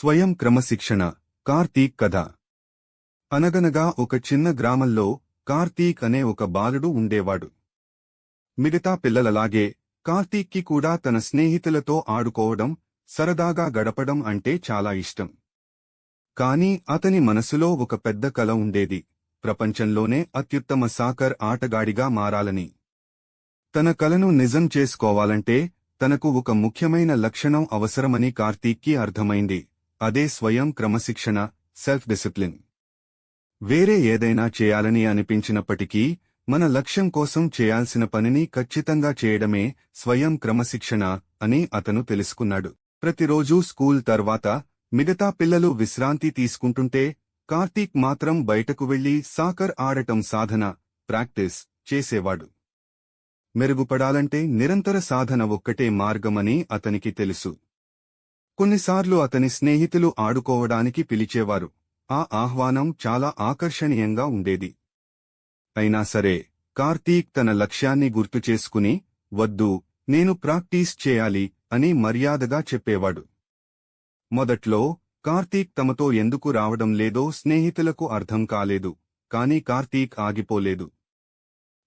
స్వయం క్రమశిక్షణ కార్తీక్ కథ. అనగనగా ఒక చిన్న గ్రామంలో కార్తీక్ అనే ఒక బాలుడు ఉండేవాడు. మిగతా పిల్లలలాగే కార్తీక్కి కూడా తన స్నేహితులతో ఆడుకోవడం సరదాగా గడపడం అంటే చాలా ఇష్టం. కాని అతని మనసులో ఒక పెద్ద కల ఉండేది. ప్రపంచంలోనే అత్యుత్తమ సాకర్ ఆటగాడిగా మారాలని. తన కలను నిజం చేసుకోవాలంటే తనకు ఒక ముఖ్యమైన లక్షణం అవసరమని కార్తీక్కి అర్థమైంది. అదే స్వయం క్రమశిక్షణ సెల్ఫ్ డిసిప్లిన్ వేరే ఏదైనా చేయాలని అనిపించినప్పటికీ మన లక్ష్యం కోసం చేయాల్సిన పనిని ఖచ్చితంగా చేయడమే స్వయం క్రమశిక్షణ అని అతను తెలుసుకున్నాడు. ప్రతిరోజూ స్కూల్ తర్వాత మిగతా పిల్లలు విశ్రాంతి తీసుకుంటుంటే కార్తీక్ మాత్రం బయటకు వెళ్ళి సాకర్ ఆడటం సాధన ప్రాక్టీస్ చేసేవాడు. మెరుగుపడాలంటే నిరంతర సాధన ఒక్కటే మార్గమని అతనికి తెలుసు. కొన్నిసార్లు అతని స్నేహితులు ఆడుకోవడానికి పిలిచేవారు. ఆ ఆహ్వానం చాలా ఆకర్షణీయంగా ఉండేది. అయినా సరే కార్తీక్ తన లక్ష్యాన్ని గుర్తుచేసుకుని వద్దు నేను ప్రాక్టీస్ చేయాలి అని మర్యాదగా చెప్పేవాడు. మొదట్లో కార్తీక్ తమతో ఎందుకు రావడం లేదో స్నేహితులకు అర్థం కాలేదు కాని కార్తీక్ ఆగిపోలేదు.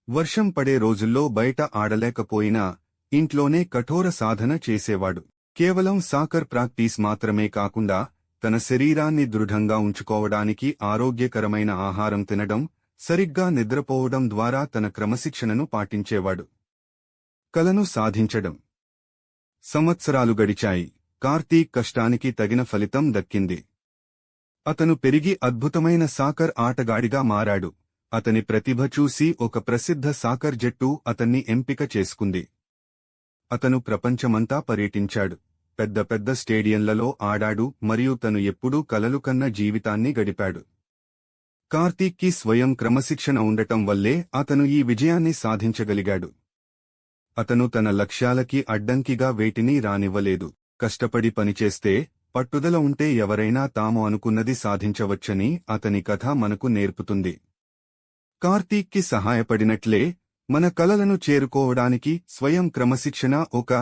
వర్షం పడే రోజుల్లో బయట ఆడలేకపోయినా ఇంట్లోనే కఠోర సాధన చేసేవాడు. కేవలం సాకర్ ప్రాక్టీస్ మాత్రమే కాకుండా తన శరీరాన్ని దృఢంగా ఉంచుకోవడానికి ఆరోగ్యకరమైన ఆహారం తినడం సరిగ్గా నిద్రపోవడం ద్వారా తన క్రమశిక్షణను పాటించేవాడు. కలను సాధించడం. సంవత్సరాలు గడిచాయి. కార్తీక్ కష్టానికి తగిన ఫలితం దక్కింది. అతను పెరిగి అద్భుతమైన సాకర్ ఆటగాడిగా మారాడు. అతని ప్రతిభ చూసి ఒక ప్రసిద్ధ సాకర్ జట్టు అతన్ని ఎంపిక చేసుకుంది. అతను ప్రపంచమంతా పర్యటించాడు. పెద్ద పెద్ద స్టేడియంలలో ఆడాడు మరియు తను ఎప్పుడూ కలలు కన్న జీవితాన్ని గడిపాడు. కార్తీక్కి స్వయం క్రమశిక్షణ ఉండటం వల్లే అతను ఈ విజయాన్ని సాధించగలిగాడు. అతను తన లక్ష్యాలకి అడ్డంకిగా వేటినీ రానివ్వలేదు. కష్టపడి పనిచేస్తే పట్టుదల ఉంటే ఎవరైనా తాము అనుకున్నది సాధించవచ్చని అతని కథ మనకు నేర్పుతుంది. కార్తీక్కి సహాయపడినట్లే మన కలలను చేరుకోవడానికి స్వయం క్రమశిక్షణ ఒక